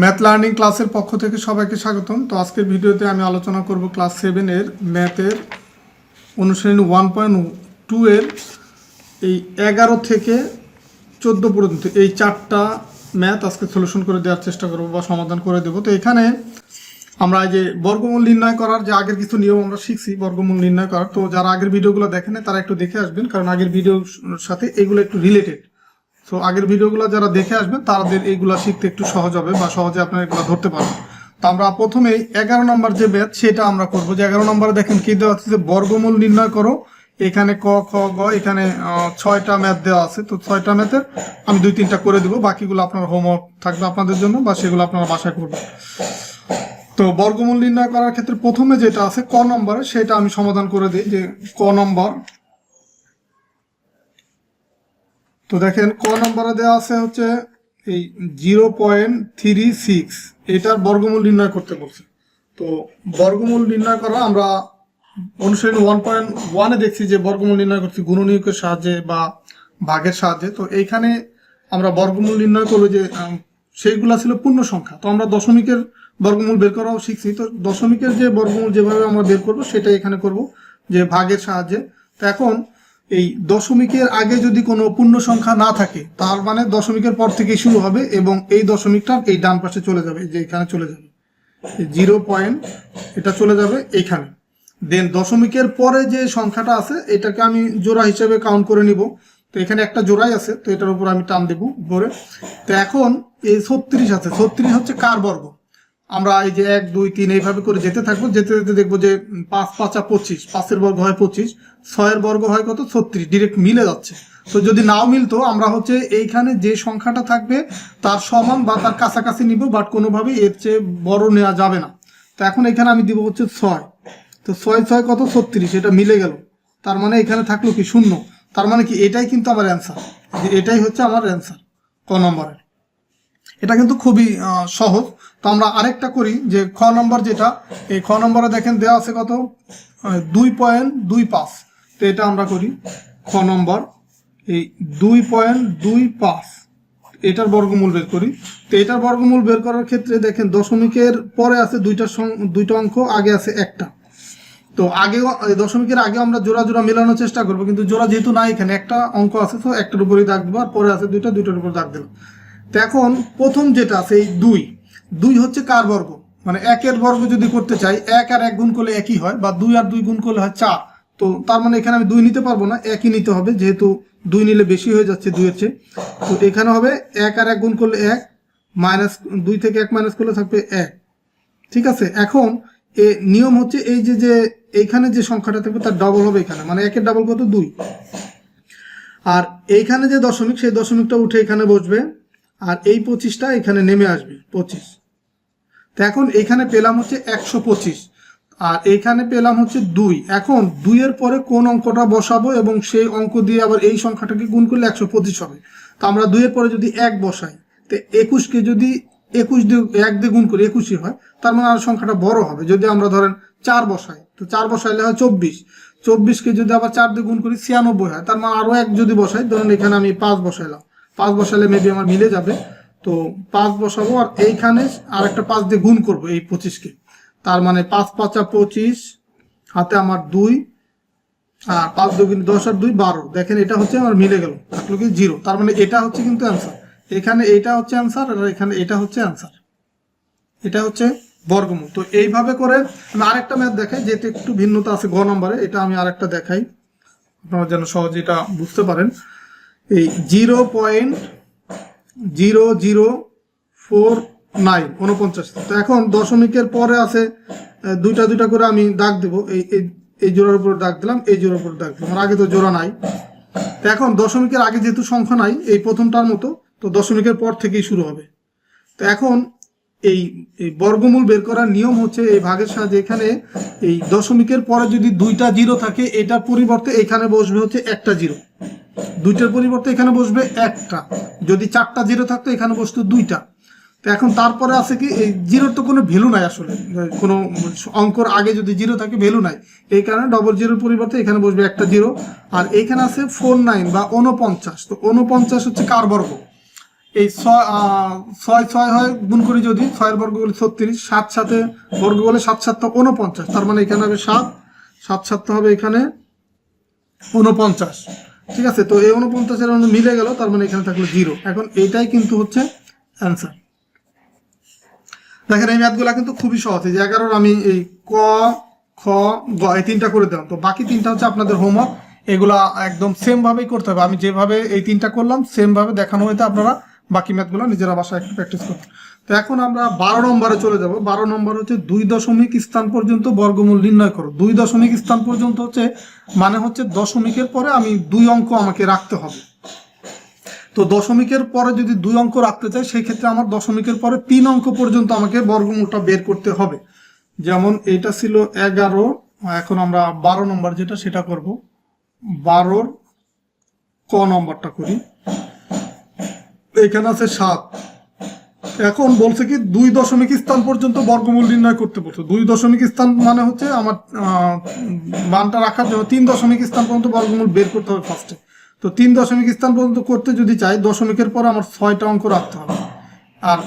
Math learning ক্লাসের পক্ষ থেকে সবাইকে স্বাগতম। তো আজকের ভিডিওতে আমি আলোচনা করব ক্লাস সেভেনের ম্যাথের অনুশ্রেণী ওয়ান পয়েন্ট টু এর এই এগারো থেকে চোদ্দ পর্যন্ত এই চারটা ম্যাথ আজকে সলিউশন করে দেওয়ার চেষ্টা করব বা সমাধান করে দেবো। তো এখানে আমরা এই যে বর্গমূল নির্ণয় করার যে আগের কিছু নিয়ম আমরা শিখছি, বর্গমূল নির্ণয় করার। তো যারা আগের ভিডিওগুলো দেখেন তারা একটু দেখে আসবেন, কারণ আগের ভিডিওর সাথে এগুলো একটু রিলেটেড সো আগের ভিডিওগুলো যারা দেখে আসবেন, তাদের এইগুলা শিখতে একটু সহজ হবে বা সহজে আপনারা এগুলো ধরতে পারবেন। তো আমরা প্রথমেই এগারো নম্বর যে ম্যাথ সেটা আমরা করব। যে এগারো নম্বরে দেখেন কি দেওয়া আছে? যে বর্গমূল নির্ণয় করো। এখানে ক, খ, গ, এখানে ছয়টা ম্যাথ দেওয়া আছে। তো ছয়টা ম্যাথের আমি দুই তিনটা করে দিব। বাকিগুলো আপনার হোমওয়ার্ক থাকবে আপনাদের জন্য বা সেগুলো আপনারা বাসায় করবেন। তো বর্গমূল নির্ণয় করার ক্ষেত্রে প্রথমে যেটা আছে, ক নম্বরে, সেটা আমি সমাধান করে দিই। যে ক নম্বর তো দেখেন, ক নম্বরে দেওয়া আছে হচ্ছে এই জিরো পয়েন্ট থ্রি সিক্স। এটার বর্গমূল নির্ণয় করতে বলছে। তো বর্গমূল নির্ণয় করা আমরা অনুশীলনী ওয়ান পয়েন্ট ওয়ানে দেখছি যে বর্গমূল নির্ণয় করছি গুণনীয়কের সাহায্যে বা ভাগের সাহায্যে। তো এইখানে আমরা বর্গমূল নির্ণয় করব যে সেইগুলা ছিল পূর্ণ সংখ্যা। তো আমরা দশমিকের বর্গমূল বের করাও শিখছি। তো দশমিকের যে বর্গমূল যেভাবে আমরা বের করব, সেটাই এখানে করব যে ভাগের সাহায্যে। তো এখন এই দশমিকের আগে যদি কোনো পূর্ণ সংখ্যা না থাকে, তার মানে দশমিকের পর থেকে শুরু হবে এবং এই দশমিকটা এই ডান পাশে চলে যাবে যে এখানে চলে যাবে। জিরো পয়েন্ট, এটা চলে যাবে এইখানে দেন দশমিকের পরে যে সংখ্যাটা আছে, এটাকে আমি জোড়া হিসেবে কাউন্ট করে নিব। তো এখানে একটা জোড়াই আছে, তো এটার উপর আমি টান দেবো উপরে তো এখন এই ছত্রিশ আছে, ছত্রিশ হচ্ছে কার বর্গ? আমরা এই যে এক, দুই, তিন এইভাবে করে যেতে থাকব, যেতে যেতে দেখব যে পাঁচ, পাঁচা পঁচিশ, পাঁচের বর্গ হয় পঁচিশ, ছয়ের বর্গ হয় কত? ছত্রিশ ডিরেক্ট মিলে যাচ্ছে। তো যদি নাও মিলতো, আমরা হচ্ছে এইখানে যে সংখ্যাটা থাকবে, তার সমান বা তার কাছাকাছি নিব বাট কোনোভাবে এর চেয়ে বড় নেওয়া যাবে না। তো এখন এখানে আমি দিব হচ্ছে ছয়। তো ছয় ছয় কত? ছত্রিশ, এটা মিলে গেল। তার মানে এখানে থাকল কি শূন্য। তার মানে কি এটাই কিন্তু আমার অ্যান্সার এটাই হচ্ছে আমার অ্যান্সার ক নম্বরের। এটা কিন্তু খুবই সহজ। তো আমরা আরেকটা করি যে খ নম্বর যেটা, এই খ নম্বরে দেখেন দেওয়া আছে কত? দুই পয়েন্ট দুই পাঁচ। তো এটা আমরা করি খ নম্বর। এই দুই পয়েন্ট দুই পাঁচ। এটার বর্গমূল বের করি। তো এটার বর্গমূল বের করার ক্ষেত্রে দেখেন দশমিকের পরে আছে দুইটা দুইটা অঙ্ক, আগে আছে একটা। তো আগে দশমিকের আগে আমরা জোড়া জোড়া মেলানোর চেষ্টা করব, কিন্তু জোড়া যেহেতু নাই এখানে, একটা অঙ্ক আছে তো, একটার উপরেই দাগ দেবো, আর পরে আছে দুইটা, দুইটার উপর দাগ দিলাম। তো এখন প্রথম যেটা আছে, এই দুই। দুই হচ্ছে কার বর্গ? মানে একের বর্গ যদি করতে চাই, এক আর এক গুণ করলে একই হয়, বা দুই আর দুই গুণ করলে হয় চার। তো তার মানে এখানে আমি দুই নিতে পারব না, একই নিতে হবে, যেহেতু দুই নিলে বেশি হয়ে যাচ্ছে দুইয়ের চেয়ে। তো এখানে হবে এক আর এক গুণ করলে এক, মাইনাস দুই থেকে এক মাইনাস করলে থাকবে এক। ঠিক আছে? এখন এ নিয়ম হচ্ছে এই যে যে এইখানে যে সংখ্যাটা থাকবে তার ডবল হবে এখানে মানে একের ডাবল কত? দুই। আর এইখানে যে দশমিক, সেই দশমিকটা উঠে এখানে বসবে। আর এই পঁচিশটা এখানে নেমে আসবে, পঁচিশ। তো এখন এখানে পেলাম হচ্ছে একশো পঁচিশ, আর এইখানে পেলাম হচ্ছে দুই। এখন দুইয়ের পরে কোন অঙ্কটা বসাবো এবং সেই অঙ্ক দিয়ে আবার এই সংখ্যাটাকে গুণ করলে একশো পঁচিশ হবে। তো আমরা দুইয়ের পরে যদি এক বসাই, তো একুশকে যদি একুশ দিয়ে, এক দিয়ে গুণ করি, একুশই হয়, তার মানে আর সংখ্যাটা বড় হবে। যদি আমরা ধরেন চার বসাই, তো চার বসাইলে হয় চব্বিশ। চব্বিশকে যদি আবার চার দিয়ে গুণ করি, ছিয়ানব্বই হয়, তার মানে আরও এক যদি বসাই, ধরুন এখানে আমি পাঁচ বসাইলাম। পাঁচ বসালে মেবি আমার মিলে যাবে। তো পাঁচ বসাবো আর এইখানে আর একটা পাঁচ দিয়ে গুণ করব এই পঁচিশকে। তার মানে পাঁচ পাঁচা পঁচিশ, হাতে আমার দুই, আর পাঁচ দুগুণ দশ আর দুই বারো। দেখেন এটা হচ্ছে আমার মিলে গেল, থাকল কি জিরো তার মানে এটা হচ্ছে কিন্তু অ্যান্সার এখানে এটা হচ্ছে অ্যান্সার আর এখানে এটা হচ্ছে অ্যান্সার এটা হচ্ছে বর্গমূল। তো এইভাবে করে আমি আরেকটা ম্যাথ দেখাই, যেহেতু একটু ভিন্নতা আছে গ নম্বরে, এটা আমি আরেকটা দেখাই। আপনারা যেন সহজে এটা বুঝতে পারেন। এই zero point zero zero four nine উনপঞ্চাশ তো এখন দশমিকের পরে আছে দুইটা দুইটা করে আমি দাগ দেব। এই, এই- জোড়ার উপর দাগ দিলাম, এই জোড়ার উপর দাগ দিলাম। আগে তো জোড়া নাই। তো এখন দশমিকের আগে যেহেতু সংখ্যা নাই, এই প্রথমটার মতো, তো দশমিকের পর থেকেই শুরু হবে। তো এখন এই এই বর্গমূল বের করার নিয়ম হচ্ছে এই ভাগের সাহায্যে এখানে এই দশমিকের পরে যদি দুইটা জিরো থাকে, এটার পরিবর্তে এখানে বসবে হচ্ছে একটা জিরো। দুইটার পরিবর্তে এখানে বসবে একটা। যদি চারটা জিরো থাকতো, এখানে বসতো দুইটা। তো এখন তারপরে আছে কি, এই জিরোর তো কোনো ভ্যালু নাই আসলে। কোনো অঙ্কর আগে যদি জিরো থাকে ভ্যালু নাই। এই কারণে ডবল জিরোর পরিবর্তে এখানে বসবে একটা জিরো আর এখানে আছে ফোর নাইন বা উনপঞ্চাশ তো উনপঞ্চাশ হচ্ছে কার বর্গ? এই ছয় ছয় ছয় হয় গুণ করি যদি, ছয়ের বর্গ বলে ছত্রিশ, সাত সাথে বর্গ বলে সাত সাত উনপঞ্চাশ তার মানে এখানে হবে সাত সাত সাত হবে এখানে উনপঞ্চাশ ঠিক আছে? তো এই উনপঞ্চাশের অনু মিলে গেল, তার মানে এখানে থাকল জিরো এখন এইটাই কিন্তু হচ্ছে অ্যান্সার দেখেন, এই ম্যাথগুলো কিন্তু খুবই সহজ। এই এগারোর আমি এই ক, খ, গ, এই তিনটা করে দিলাম। তো বাকি তিনটা হচ্ছে আপনাদের হোমওয়ার্ক এগুলা একদম সেমভাবেই করতে হবে। আমি যেভাবে এই তিনটা করলাম সেমভাবে দেখানো হইতে আপনারা। বাকি ম্যাথগুলো নিজেরা বাসায় একটু প্র্যাকটিস করুন তো এখন আমরা বারো নম্বরে চলে যাব। বারো নম্বর হচ্ছে দুই দশমিক স্থান পর্যন্ত বর্গমূল নির্ণয় করো। দুই দশমিক স্থান পর্যন্ত হচ্ছে মানে হচ্ছে দশমিকের পরে আমি দুই অঙ্ক আমাকে রাখতে হবে। তো দশমিকের পরে যদি দুই অঙ্ক রাখতে চাই সেই ক্ষেত্রে আমার দশমিকের পরে তিন অঙ্ক পর্যন্ত আমাকে বর্গমূলটা বের করতে হবে। যেমন এটা ছিল এগারো, এখন আমরা বারো নম্বর যেটা, সেটা করব। বারোর ক নম্বরটা করি। এখানে আছে সাত। এখন বলছে কি, দুই দশমিক স্থান পর্যন্ত বর্গমূল নির্ণয় করতে বলছে। দুই দশমিক স্থান মানে হচ্ছে আমার মানটা রাখার জন্য তিন দশমিক স্থান পর্যন্ত বর্গমূল বের করতে হবে ফার্স্টে তো তিন দশমিক স্থান পর্যন্ত করতে যদি চাই, দশমিকের পর আমার ছয়টা অঙ্ক রাখতে হবে। আর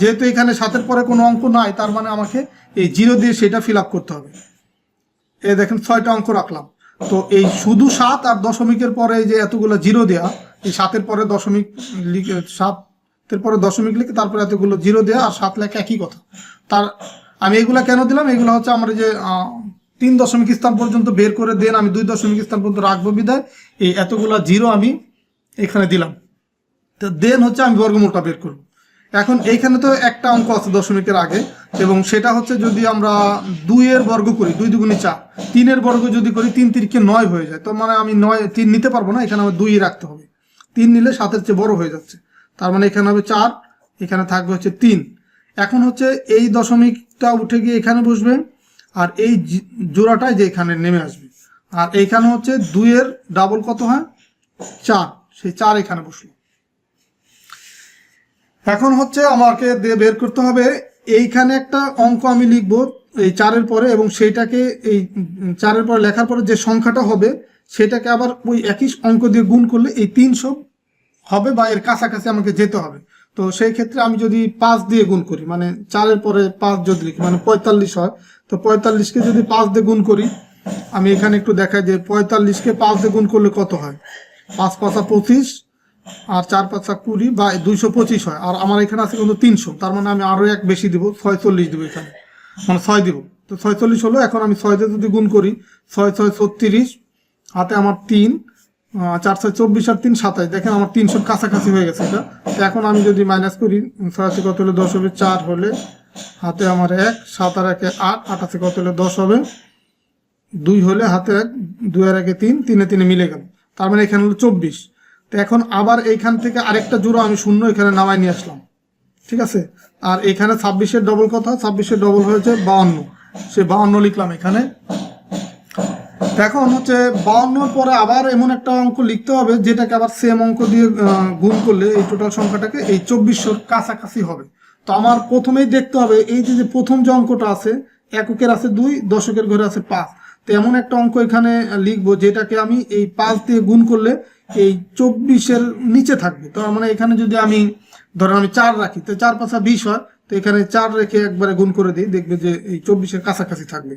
যেহেতু এখানে সাতের পরে কোনো অঙ্ক নাই, তার মানে আমাকে এই জিরো দিয়ে সেটা ফিল আপ করতে হবে। এ দেখেন ছয়টা অঙ্ক রাখলাম। তো এই শুধু সাত আর দশমিকের পরে যে এতগুলো জিরো দেয়া, এই সাতের পরে দশমিক লিখে সাতের পরে দশমিক লিখে তারপরে এতগুলো জিরো দেওয়া আর সাত লেখা একই কথা। তার, আমি এগুলো কেন দিলাম? এগুলো হচ্ছে আমার যে তিন দশমিক স্থান পর্যন্ত বের করে দেন, আমি দুই দশমিক স্থান পর্যন্ত রাখব বিদায়। এই এতগুলা জিরো আমি এখানে দিলাম। তো দেন হচ্ছে আমি বর্গমূলটা বের করব। এখন এইখানে তো একটা অঙ্ক আছে দশমিকের আগে, এবং সেটা হচ্ছে যদি আমরা দুইয়ের বর্গ করি, দুই দুগুণি চা তিনের বর্গ যদি করি, তিন তিরিকে নয় হয়ে যায়। তো মানে আমি নয়, তিন নিতে পারব না, এখানে আমার দুই রাখতে হবে। তিন নিলে সাতের চেয়ে বড় হয়ে যাচ্ছে। তার মানে এখানে হবে চার, এখানে থাকবে হচ্ছে তিন। এখন হচ্ছে এই দশমিকটা উঠে গিয়ে এখানে বসবে আর এই জি- জোড়াটাই যে এখানে নেমে আসবে। আর এইখানে হচ্ছে দুইয়ের ডাবল কত হয়? চার। সেই চার এখানে বসল। এখন হচ্ছে আমাকে বের করতে হবে। এইখানে একটা অঙ্ক আমি লিখব এই চারের পরে এবং সেইটাকে এই চারের পরে লেখার পরে যে সংখ্যাটা হবে, সেটাকে আবার ওই একই অঙ্ক দিয়ে গুণ করলে এই তিনশো হবে বা এর কাছাকাছি আমাকে যেতে হবে। তো সেই ক্ষেত্রে আমি যদি পাঁচ দিয়ে গুণ করি মানে চারের পরে পাঁচ যদি লিখি মানে পঁয়তাল্লিশ হয়, তো পঁয়তাল্লিশকে যদি পাঁচ দিয়ে গুণ করি, আমি এখানে একটু দেখাই যে পঁয়তাল্লিশকে পাঁচ দিয়ে গুণ করলে কত হয়? পাঁচ পাঁচা পঁচিশ আর চার পাঁচা কুড়ি বা দুইশো পঁচিশ হয়। আর আমার এখানে আছে কিন্তু তিনশো, তার মানে আমি আরও এক বেশি দিব, ছয়চল্লিশ দিব এখানে। মানে ছয় দিব। তো ছয়চল্লিশ হলো, এখন আমি ছয় দিয়ে যদি গুণ করি, ছয় ছয় ছত্রিশ, হাতে আমার তিন আহ, চার ছয় চব্বিশ আর তিন সাতাশ। দেখেন আমার তিনশোর কাছাকাছি হয়ে গেছে এটা। এখন আমি যদি মাইনাস করি ছয়াশি কত হলে দশ হবে? চার হলে হাতে আমার এক সাত আর একে আট আটাশি কত হলে দশ হবে? দুই হলে হাতে এক দুই আর একে তিন তিনে তিনে মিলে গেল। তার মানে এখানে হলো চব্বিশ। তো এখন আবার এইখান থেকে আরেকটা জোড়া আমি শূন্য এখানে নামাই নিয়ে আসলাম। ঠিক আছে? আর এখানে ছাব্বিশের ডবল কথা ছাব্বিশের ডবল হয়েছে বাউন্ন। সে বাউন্ন লিখলাম এখানে। এখন হচ্ছে বাউন্নর পরে আবার এমন একটা অঙ্ক লিখতে হবে, যেটাকে আবার সেম অঙ্ক দিয়ে গুণ করলে এই টোটাল সংখ্যাটাকে এই চব্বিশশোর কাছাকাছি হবে। তো আমার প্রথমেই দেখতে হবে, এই যে যে প্রথম যে অঙ্কটা আছে, এককের আছে দুই, দশকের ঘরে আছে পাঁচ। তো এমন একটা অঙ্ক এখানে লিখব, যেটাকে আমি এই পাঁচ দিয়ে গুণ করলে এই চব্বিশের নিচে থাকবে। তো মানে এখানে যদি আমি, ধরেন আমি চার রাখি, তো চার পাঁচা বিশ হয়, তো এখানে চার রেখে একবারে গুণ করে দিই, দেখবে যে এই চব্বিশের কাছাকাছি থাকবে।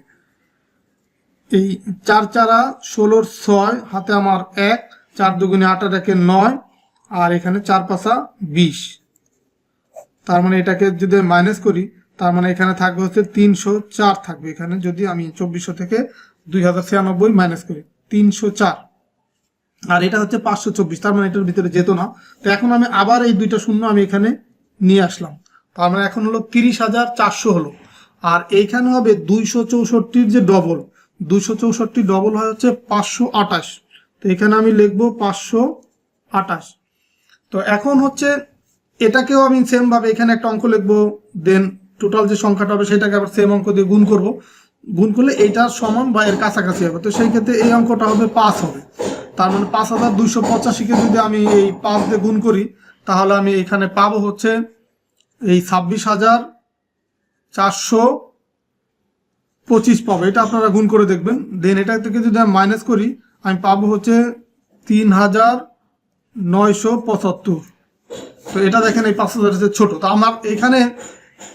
এই চার চারা ষোলোর ছয়, হাতে আমার এক, চার দুগুণে আট একে নয়, আর এখানে চার পাঁচা বিশ। তার মানে এটাকে যদি মাইনাস করি, তার মানে এখানে থাকবে হচ্ছে তিনশো চার থাকবে। এখানে যদি আমি চব্বিশশো থেকে দুই হাজার ছিয়ানব্বই মাইনাস করি, তিনশো চার। আর এটা হচ্ছে পাঁচশো চব্বিশ, তার মানে এটার ভিতরে যেত না। তো এখন আমি আবার এই দুইটা শূন্য আমি এখানে নিয়ে আসলাম। তার মানে এখন হলো তিরিশ হাজার চারশো হলো। আর এইখানে হবে দুইশো চৌষট্টির যে ডবল দুইশো চৌষট্টি ডবল হয় হচ্ছে পাঁচশো আটাশ তো এখানে আমি লিখব পাঁচশো আটাশ তো এখন হচ্ছে এটাকেও আমি সেমভাবে এখানে একটা অঙ্ক লিখব দেন টোটাল যে সংখ্যাটা হবে সেটাকে আবার সেম অঙ্ক দিয়ে গুণ করব। গুণ করলে এইটার সমান বা এর কাছাকাছি হবে। তো সেই ক্ষেত্রে এই অঙ্কটা হবে পাঁচ হবে। তার মানে পাঁচ হাজার দুইশো পঁচাশিকে যদি আমি এই পাঁচ দিয়ে গুণ করি, তাহলে আমি এখানে পাবো হচ্ছে এই ছাব্বিশ হাজার চারশো পঁচিশ পাবো, এটা আপনারা গুণ করে দেখবেন। দেন এটা থেকে যদি আমি মাইনাস করি, আমি পাবো হচ্ছে তিন হাজার নয়শো পঁচাত্তর। তো এটা দেখেন এই পাঁচ হাজার ছোট। তো আমার এখানে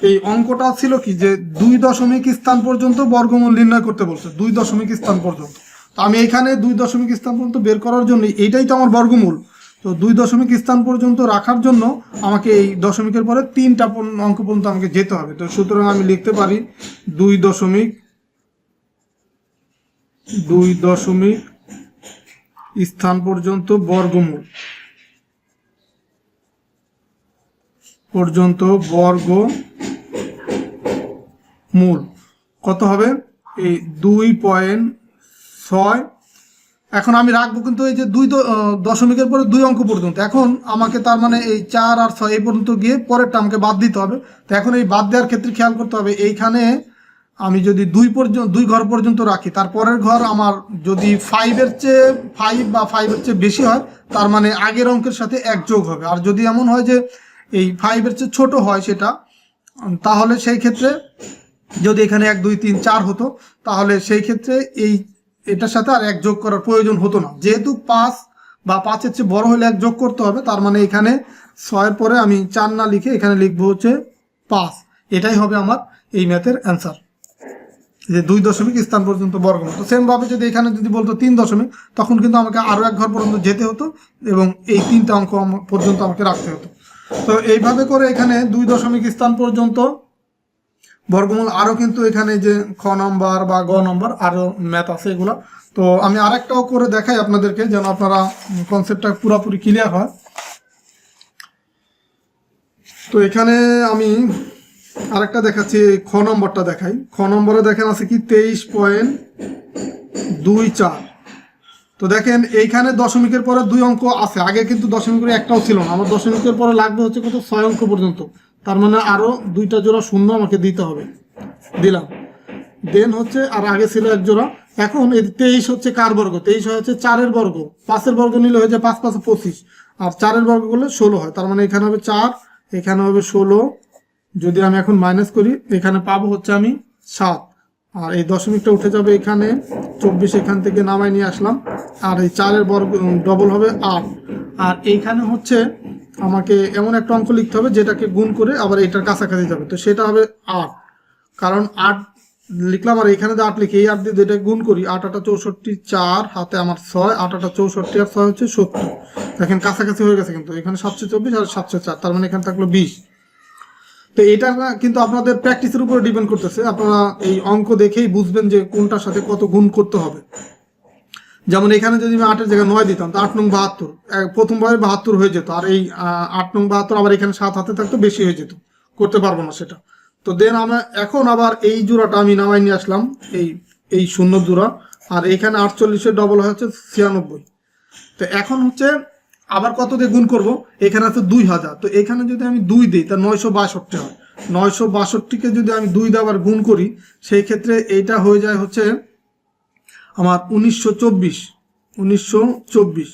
এই অঙ্কটা ছিল কি যে দুই দশমিক স্থান পর্যন্ত বর্গমূল নির্ণয় করতে বলছে, দুই দশমিক স্থান পর্যন্ত। তো আমি এখানে দুই দশমিক স্থান পর্যন্ত বের করার জন্য, এইটাই তো আমার বর্গমূল। তো দুই দশমিক স্থান পর্যন্ত রাখার জন্য আমাকে এই দশমিকের পরে তিনটা অঙ্ক পর্যন্ত আমাকে যেতে হবে। তো সুতরাং আমি লিখতে পারি দুই দশমিক দুই দশমিক স্থান পর্যন্ত বর্গমূল। পর্যন্ত বর্গ মূল কত হবে? এই দুই পয়েন্ট ছয়। এখন আমি রাখব কিন্তু এই যে দুই দশমিকের পরে দুই অঙ্ক পর্যন্ত। এখন আমাকে তার মানে এই চার আর ছয় এই পর্যন্ত গিয়ে পরেরটা আমাকে বাদ দিতে হবে। তো এখন এই বাদ দেওয়ার ক্ষেত্রে খেয়াল করতে হবে, এইখানে আমি যদি দুই পর্যন্ত, দুই ঘর পর্যন্ত রাখি তারপরের ঘর আমার যদি ফাইভের চেয়ে ফাইভ বা ফাইভের চেয়ে বেশি হয়, তার মানে আগের অঙ্কের সাথে এক যোগ হবে। আর যদি এমন হয় যে এই ফাইভের চেয়ে ছোট হয় সেটা, তাহলে সেই ক্ষেত্রে যদি এখানে এক, দুই, তিন, চার হতো, তাহলে সেই ক্ষেত্রে এই, এটার সাথে আর এক যোগ করার প্রয়োজন হতো না। যেহেতু পাঁচ বা পাঁচের চেয়ে বড় হলে এক যোগ করতে হবে, তার মানে এখানে ছয়ের পরে আমি চার না লিখে এখানে লিখব হচ্ছে পাঁচ। এটাই হবে আমার এই ম্যাথের অ্যান্সার যে দুই দশমিক স্থান পর্যন্ত বর্গমূল তো সেম ভাবে যদি এখানে যদি বলতো তিন দশমিক, তখন কিন্তু আমাকে আরও এক ঘর পর্যন্ত যেতে হতো এবং এই তিনটা অঙ্ক পর্যন্ত আমাকে রাখতে হতো। তো এইভাবে করে এখানে দুই দশমিক স্থান পর্যন্ত বর্গমূল আরও কিন্তু এখানে যে খ নম্বর বা গ নম্বর আরও ম্যাথ আছে এগুলো। তো আমি আরেকটাও করে দেখাই আপনাদেরকে, যেন আপনারা কনসেপ্টটা পুরোপুরি ক্লিয়ার হয়। তো এখানে আমি আরেকটা দেখাচ্ছি, খ নম্বরটা দেখাই। খ নম্বরে দেখেন আছে কি, তেইশ পয়েন্ট দুই চার। তো দেখেন, এইখানে দশমিকের পরে দুই অঙ্ক আছে। আগে কিন্তু দশমিকের একটাও ছিল না। আমার দশমিকের পরে লাগবে হচ্ছে কত, ছয় অঙ্ক পর্যন্ত। তার মানে আরও দুইটা জোড়া শূন্য আমাকে দিতে হবে। দিলাম। দেন হচ্ছে, আর আগে ছিল এক জোড়া। এখন এই তেইশ হচ্ছে কার বর্গ? তেইশ হচ্ছে চারের বর্গ। পাঁচের বর্গ নিলে হয়ে যায় পাঁচ পাঁচ, পঁচিশ। আর চারের বর্গ করলে ষোলো হয়। তার মানে এখানে হবে চার, এখানে হবে ষোলো যদি আমি এখন মাইনাস করি, এখানে পাবো হচ্ছে আমি সাত। আর এই দশমিকটা উঠে যাবে এখানে, চব্বিশ এখান থেকে নামাই নিয়ে আসলাম। আর এই চারের বর্গ ডবল হবে আট। আর এইখানে হচ্ছে আমাকে এমন একটা অঙ্ক লিখতে হবে যেটাকে গুণ করে আবার এটার কাছাকাছি যাবে। তো সেটা হবে আট। কারণ আট লিখলাম আর এখানে যে আট লিখি, এই আট দিয়ে যেটা গুণ করি, আট আটা চৌষট্টি চার হাতে আমার ছয়, আট আটা চৌষট্টি আর ছয় হচ্ছে সত্তর। দেখেন কাছাকাছি হয়ে গেছে কিন্তু, এখানে সাতশো চব্বিশ আর সাতশো চার, তার মানে এখানে থাকল বিশ। তো এটা কিন্তু আপনাদের প্র্যাকটিসের উপরে ডিপেন্ড করতেছে। আপনারা এই অঙ্ক দেখেই বুঝবেন যে কোনটার সাথে কত গুণ করতে হবে। যেমন এখানে যদি আমি আটের জায়গায় নয় দিতাম, তো আট নং বাহাত্তর। প্রথমবারে বাহাত্তর হয়ে যেত। আর এই আট নং বাহাত্তর আবার এখানে সাত হাতে থাকতো, বেশি হয়ে যেত। করতে পারব না সেটা। তো দেন আমরা এখন আবার এই জোড়াটা আমি নামাই নিয়ে আসলাম, এই এই শূন্য জোড়া। আর এখানে আটচল্লিশের ডবল হচ্ছে ছিয়ানব্বই। তো এখন হচ্ছে আবার কত দিয়ে গুণ করব? এখানে আছে দুই হাজার। তো এখানে যদি আমি দুই দিই, তা নয়শো বাষট্টি হয়। নয়শো বাষট্টিকে যদি আমি দুই দিয়ে আবার গুণ করি, সেই ক্ষেত্রে এইটা হয়ে যায় হচ্ছে আমার উনিশশো চব্বিশ। উনিশশো চব্বিশ।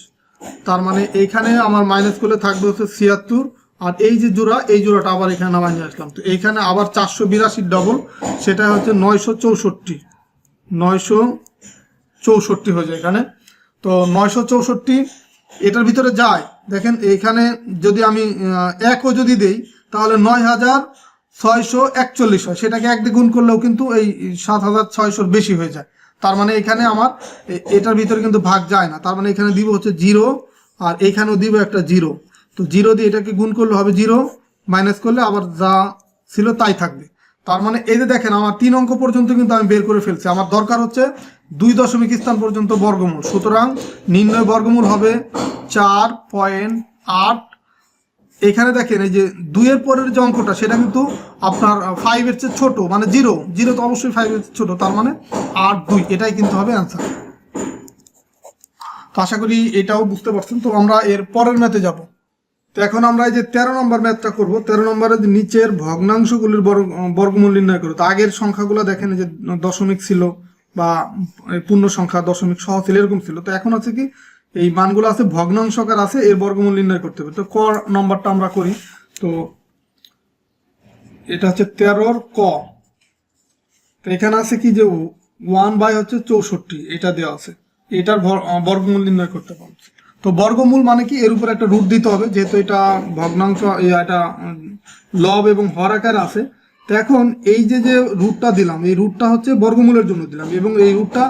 তার মানে এইখানে আমার মাইনাস করলে থাকবে হচ্ছে ছিয়াত্তর। আর এই যে জোড়া, এই জোড়াটা আবার এখানে নামাই নিয়ে আসলাম। তো এইখানে আবার চারশো বিরাশির ডবল সেটা হচ্ছে নয়শো চৌষট্টি। নয়শো চৌষট্টি হয়ে যায় এখানে। তো নয়শো চৌষট্টি এটার ভিতরে যায়। দেখেন, এইখানে যদি আমি একও যদি দেই, তাহলে নয় হাজার ছয়শো একচল্লিশ হয়। সেটাকে এক গুণ করলেও কিন্তু এই সাত হাজার ছয়শোর বেশি হয়ে যায়। তার মানে এখানে আমার এটার ভিতরে কিন্তু ভাগ যায় না। তার মানে এখানে দিব হচ্ছে জিরো, আর এখানেও দিব একটা জিরো। তো জিরো দিয়ে এটাকে গুণ করলে হবে জিরো, মাইনাস করলে আবার যা ছিল তাই থাকবে। তার মানে এই যে দেখেন, আমার তিন অঙ্ক পর্যন্ত কিন্তু আমি বের করে ফেলছি। আমার দরকার হচ্ছে দুই দশমিক স্থান পর্যন্ত বর্গমূল। সুতরাং নির্ণয় বর্গমূল হবে চার পয়েন্ট আট। এখানে দেখেন, এই যে দুইয়ের পরের যে অঙ্কটা, সেটা কিন্তু আপনার ফাইভের চেয়ে ছোট মানে জিরো জিরো তো অবশ্যই ফাইভের চেয়ে ছোট, তার মানে আট দুই। এটাই কিন্তু হবে অ্যান্সার তো আশা করি এটাও বুঝতে পারছেন। তো আমরা এর পরের ম্যাথে যাব। তো এখন আমরা এই যে তেরো নম্বর ম্যাথটা করব, তেরো নম্বরের নিচের ভগ্নাংশগুলির বর্গ, বর্গমূল নির্ণয় করব তো আগের সংখ্যাগুলো দেখেন যে দশমিক ছিল বা পূর্ণ সংখ্যা দশমিক সহ ছিল, এরকম ছিল। তো এখন আছে কি, এই মানগুলো আছে, ভগ্নাংশকার আছে, এর বর্গমূল নির্ণয় করতে হবে। তো ক নম্বরটা আমরা করি। তো এটা হচ্ছে তেরোর ক। তো এখানে আছে কি যে ওয়ান বাই হচ্ছে চৌষট্টি, এটা দেওয়া আছে। এটার বর্গমূল নির্ণয় করতে পারছি তো বর্গমূল মানে কি? এর উপর একটা রুট দিতে হবে, যেহেতু এটা ভগ্নাংশ এটা লব এবং হর আকারে আছে। তো এখন এই যে যে রুটটা দিলাম, এই রুটটা হচ্ছে বর্গমূলের জন্য দিলাম এবং এই রুটটা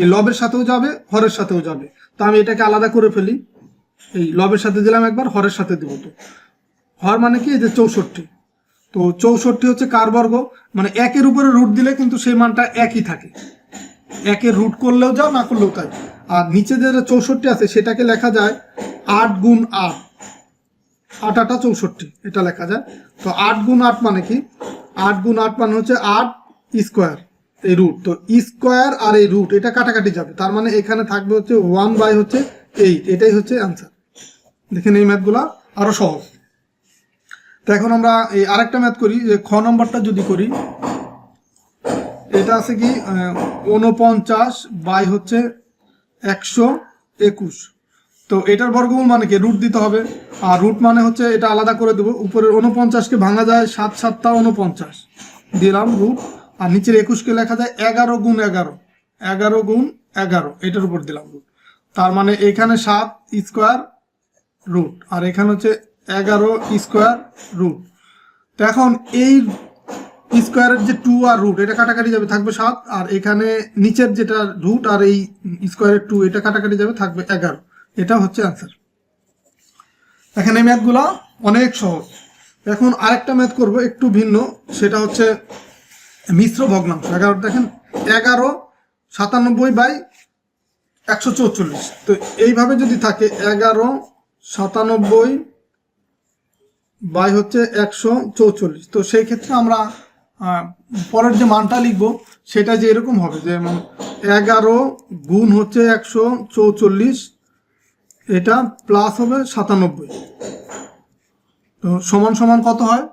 এই লবের সাথেও যাবে, হরের সাথেও যাবে। তো আমি এটাকে আলাদা করে ফেলি। এই লবের সাথে দিলাম একবার, হরের সাথে দিব তো। হর মানে কি? এই যে চৌষট্টি। তো চৌষট্টি হচ্ছে কার বর্গ? মানে একের উপরে রুট দিলে কিন্তু সেই মানটা একই থাকে। একের রুট করলেও যাও, না করলেও তাই। আর নিচে যে চৌষট্টি আছে, সেটাকে লেখা যায় আট গুণ আট। আট আটা চৌষট্টি, এটা লেখা যায়। তো আট গুণ আট মানে কি? আট গুণ আট মানে হচ্ছে আট স্কোয়ার এই রুট তো স্কোয়ার আর এই রুট এটা কাটাকাটি যাবে। তার মানে এখানে থাকবে হচ্ছে ওয়ান বাই হচ্ছে এইট এটাই হচ্ছে অ্যান্সার দেখেন এই ম্যাথগুলা আরও সহজ। তো এখন আমরা এই আরেকটা ম্যাথ করি, যে খ নম্বরটা যদি করি এটা আছে কি উনপঞ্চাশ বাই হচ্ছে একশো একুশ। তো এটার বর্গমূল মানে কি? রুট দিতে হবে। আর রুট মানে হচ্ছে এটা আলাদা করে দেবো। উপরের উনপঞ্চাশকে ভাঙা যায়, সাত সাতটা উনপঞ্চাশ দিলাম রুট। আর নিচের একুশকে লেখা যায় এগারো গুণ এগারো। এগারো গুণ এগারো। এটার উপর দিলাম রুট। তার মানে এখানে সাত স্কোয়ার রুট। আর এখানে হচ্ছে এগারো স্কোয়ার রুট। তো এখন এই স্কোয়ারের যে টু আর রুট, এটা কাটাকাটি যাবে, থাকবে সাত, আর এখানে নিচের যেটা রুট আর এই স্কোয়ারের টু, এটা কাটাকাটি যাবে, থাকবে এগারো। এটা হচ্ছে অ্যান্সার এখন এই ম্যাথগুলো অনেক সহজ। এখন আরেকটা ম্যাথ করব, একটু ভিন্ন, সেটা হচ্ছে মিশ্র ভগ্নাংশ। এগারো, দেখেন, এগারো, সাতানব্বই বাই একশো চৌচল্লিশ। তো এইভাবে যদি থাকে, এগারো, সাতানব্বই বাই হচ্ছে একশো চৌচল্লিশ। তো সেই ক্ষেত্রে আমরা পরের যে মানটা লিখব, সেটা যে এরকম হবে যেমন এগারো গুণ হচ্ছে একশো চৌচল্লিশ, এটা প্লাস হবে সাতানব্বই। তো সমান সমান কত হয়?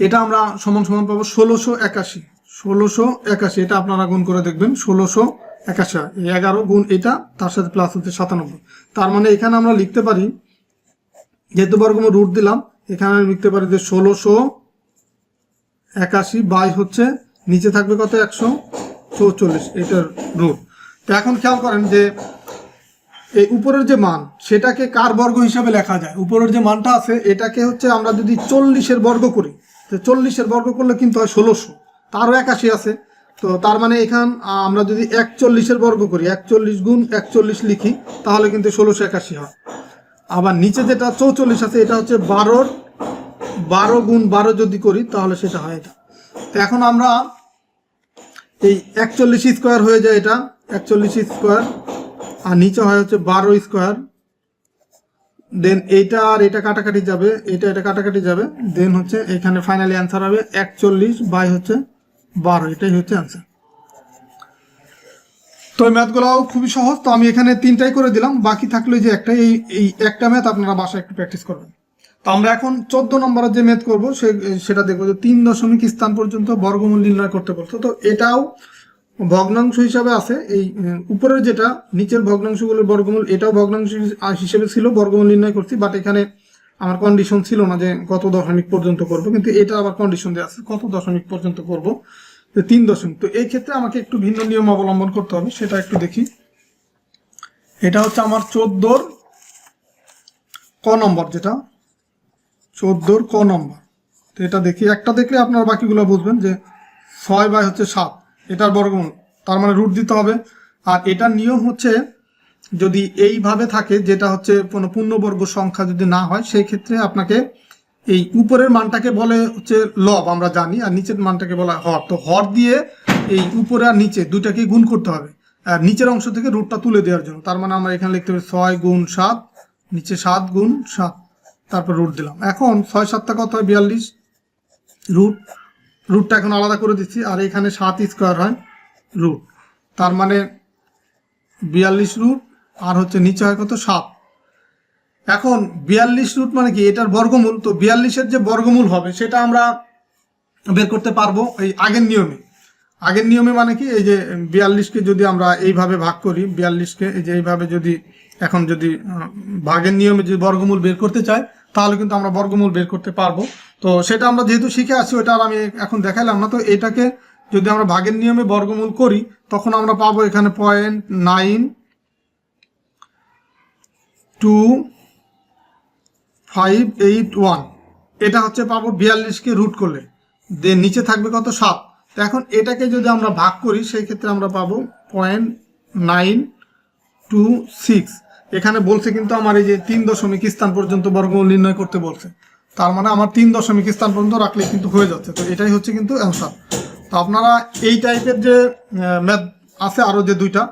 এটা আমরা সমান সমান পাবো ষোলোশো একাশি ষোলোশো একাশি, এটা আপনারা গুণ করে দেখবেন, ষোলোশো একাশি হয়। এগারো গুণ এটা, তার সাথে প্লাস হচ্ছে সাতানব্বই। তার মানে এখানে আমরা লিখতে পারি, যেহেতু বর্গমূল রুট দিলাম, এখানে আমি লিখতে পারি যে ষোলোশো একাশি বাই হচ্ছে, নিচে থাকবে কত? একশো চৌচল্লিশ, এটার রুট তো এখন খেয়াল করেন যে, এই উপরের যে মান, সেটাকে কার বর্গ হিসাবে লেখা যায়? উপরের যে মানটা আছে, এটাকে হচ্ছে আমরা যদি চল্লিশের বর্গ করি, তো চল্লিশের বর্গ করলে কিন্তু হয় ষোলোশো। তারও একাশি আছে। তো তার মানে এখান, আমরা যদি একচল্লিশের বর্গ করি, একচল্লিশ গুণ একচল্লিশ লিখি, তাহলে কিন্তু ষোলোশো একাশি হয়। আবার নিচে যেটা চৌচল্লিশ আছে, এটা হচ্ছে বারোর বারো গুণ বারো যদি করি, তাহলে সেটা হয় এটা। এখন আমরা এই একচল্লিশ স্কোয়ার হয়ে যায় এটা, একচল্লিশ স্কোয়ার, আর নিচে হয় হচ্ছে বারো স্কোয়ার। দেন এইটা আর এটা কাটাকাটি যাবে, এটা এটা কাটাকাটি যাবে দেন হচ্ছে এখানে ফাইনালি অ্যান্সার হবে একচল্লিশ বাই হচ্ছে বারো, এটাই হচ্ছে অ্যান্সার তো এই ম্যাথগুলোও খুবই সহজ, তো আমি এখানে তিনটাই করে দিলাম, বাকি থাকলে যে একটা এই এই একটা ম্যাথ আপনারা বাসায় একটু প্র্যাকটিস করবেন। তো আমরা এখন চোদ্দ নম্বরের যে ম্যাথ করব সেটা দেখব যে তিন দশমিক স্থান পর্যন্ত বর্গমূল নির্ণয় করতে বলতো তো এটাও ভগ্নাংশ হিসাবে আছে। এই উপরের যেটা, নিচের ভগ্নাংশগুলোর বর্গমূল, এটাও ভগ্নাংশ হিসেবে ছিল, বর্গমূল নির্ণয় করছি বাট এখানে আমার কন্ডিশন ছিল না যে কত দশমিক পর্যন্ত করব, কিন্তু এটা আবার কন্ডিশন দেওয়া আছে, কত দশমিক পর্যন্ত করব তো তিন দশমিক। তো এই ক্ষেত্রে আমাকে একটু ভিন্ন নিয়ম অবলম্বন করতে হবে, সেটা একটু দেখি। এটা হচ্ছে আমার চোদ্দোর ক নম্বর যেটা। চোদ্দোর ক নম্বর। তো এটা দেখি, একটা দেখলে আপনারা বাকিগুলো বুঝবেন যে ছয় বাই হচ্ছে সাত, এটার বর্গমূল, তার মানে রুট দিতে হবে। আর এটার নিয়ম হচ্ছে যদি এইভাবে থাকে, যেটা হচ্ছে কোনো পূর্ণবর্গ সংখ্যা যদি না হয়, সেই ক্ষেত্রে আপনাকে এই উপরের মানটাকে বলে হচ্ছে লব আমরা জানি, আর নিচের মানটাকে বলা হয় হর। তো হর দিয়ে এই উপরে আর নিচে দুইটাকে গুণ করতে হবে। আর নিচের অংশ থেকে রুটটা তুলে দেওয়ার জন্য। তার মানে আমরা এখানে লিখতে পারি ছয় গুণ সাত, নিচে সাত গুণ সাত। তারপর রুট দিলাম। এখন ছয় সাতটা কত হয়? বিয়াল্লিশ। রুট রুটটা এখন আলাদা করে দিচ্ছি, আর এখানে সাত স্কোয়ার হয় রুট তার মানে বিয়াল্লিশ রুট আর হচ্ছে নিচে হয় কত? সাত। এখন বিয়াল্লিশ রুট মানে কি? এটার বর্গমূল, তো বিয়াল্লিশের যে বর্গমূল হবে, সেটা আমরা বের করতে পারব এই আগের নিয়মে। আগের নিয়মে মানে কি? এই যে বিয়াল্লিশকে যদি আমরা এইভাবে ভাগ করি, বিয়াল্লিশকে এই যে এইভাবে যদি এখন যদি ভাগের নিয়মে যদি বর্গমূল বের করতে চাই তাহলে কিন্তু আমরা বর্গমূল বের করতে পারব। তো সেটা আমরা যেহেতু শিখে আসছি, ওটা আর আমি এখন দেখাইলাম না, তো এটাকে যদি আমরা ভাগের নিয়মে বর্গমূল করি, তখন আমরা পাবো এখানে point nine two five eight one এটা হচ্ছে পাবো বিয়াল্লিশকে রুট করলে। দে নিচে থাকবে কত? সাত। তো এখন এটাকে যদি আমরা ভাগ করি, সেই ক্ষেত্রে আমরা পাবো পয়েন্ট নাইন টু সিক্স এখানে বলছে কিন্তু আমার এই যে তিন দশমিক স্থান পর্যন্ত বর্গমূল নির্ণয় করতে বলছে। তার মানে আমার তিন দশমিক স্থান পর্যন্ত রাখলে কিন্তু হয়ে যাচ্ছে। তো এটাই হচ্ছে কিন্তু অ্যান্সার তো আপনারা এই টাইপের যে ম্যাথ আছে আরও যে দুইটা,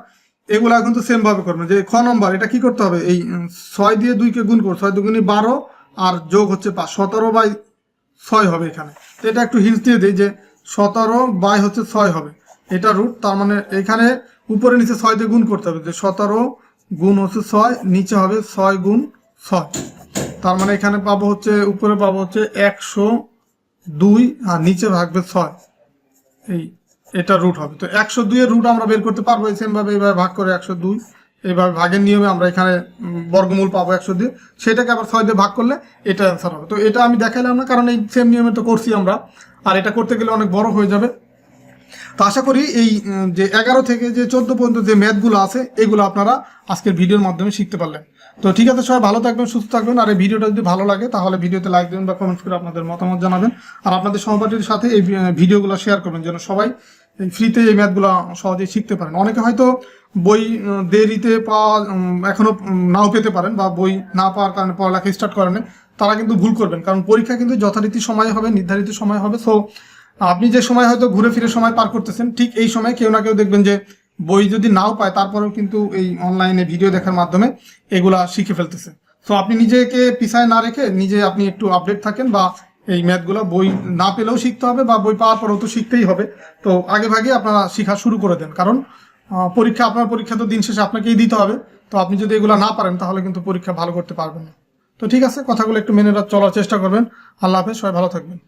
এগুলা কিন্তু সেমভাবে করবেন। যে খ নম্বর, এটা কি করতে হবে? এই ছয় দিয়ে দুইকে গুণ করো। ছয় দুগুণি বারো আর যোগ হচ্ছে পাঁচ। সতেরো বাই ছয় হবে এখানে। তো এটা একটু হিন্স দিয়ে দিই যে সতেরো বাই হচ্ছে ছয় হবে। এটা রুট তার মানে এখানে উপরে নিচে ছয় দিয়ে গুণ করতে হবে। যে সতেরো গুণ হচ্ছে ছয়, নিচে হবে ছয় গুণ ছয়। তার মানে এখানে পাবো হচ্ছে, উপরে পাবো হচ্ছে একশো দুই, আর নিচে ভাগবে ছয়। এই, এটা রুট হবে। তো একশো দুইয়ের রুট আমরা বের করতে পারব সেম ভাবে, এইভাবে ভাগ করে একশো দুই, এইভাবে ভাগের নিয়মে আমরা এখানে বর্গমূল পাবো একশো দুই। সেটাকে আবার ছয় দিয়ে ভাগ করলে এটা অ্যান্সার হবে। তো এটা আমি দেখাইলাম না, কারণ এই সেম নিয়মে তো করছি আমরা। আর এটা করতে গেলে অনেক বড় হয়ে যাবে। তো আশা করি এই যে এগারো থেকে যে চোদ্দ পর্যন্ত যে ম্যাথগুলো আছে, এগুলো আপনারা আজকের ভিডিওর মাধ্যমে শিখতে পারলেন। তো ঠিক আছে সবাই, ভালো থাকবেন, সুস্থ থাকবেন। আর এই ভিডিওটা যদি ভালো লাগে, তাহলে ভিডিওতে লাইক দেবেন বা কমেন্টস করে আপনাদের মতামত জানাবেন। আর আপনাদের সহপাঠীর সাথে এই ভিডিওগুলো শেয়ার করবেন, যেন সবাই ফ্রিতে এই ম্যাথগুলো সহজেই শিখতে পারেন। অনেকে হয়তো বই দেরিতে পাওয়া এখনও নাও পেতে পারেন বা বই না পাওয়ার কারণে পড়ালেখা স্টার্ট করেন তারা কিন্তু ভুল করবেন। কারণ পরীক্ষা কিন্তু যথারীতি সময় হবে, নির্ধারিত সময় হবে। সো আপনি যে সময় হয়তো ঘুরে ফিরে সময় পার করতেছেন, ঠিক এই সময় কেউ না কেউ দেখবেন যে বই যদি নাও পায়, তারপরেও কিন্তু এই অনলাইনে ভিডিও দেখার মাধ্যমে এগুলা শিখে ফেলতেছে। তো আপনি নিজেকে পিছায় না রেখে নিজে আপনি একটু আপডেট থাকেন বা এই ম্যাথগুলো বই না পেলেও শিখতে হবে বা বই পাওয়ার পরেও তো শিখতেই হবে। তো আগে ভাগে আপনারা শেখা শুরু করে দেন। কারণ পরীক্ষা, আপনার পরীক্ষা তো দিন শেষে আপনাকেই দিতে হবে। তো আপনি যদি এগুলো না পারেন, তাহলে কিন্তু পরীক্ষা ভালো করতে পারবেন না। তো ঠিক আছে, কথাগুলো একটু মেনে চলার চেষ্টা করবেন। আল্লাহ হাফেজ, সবাই ভালো থাকবেন।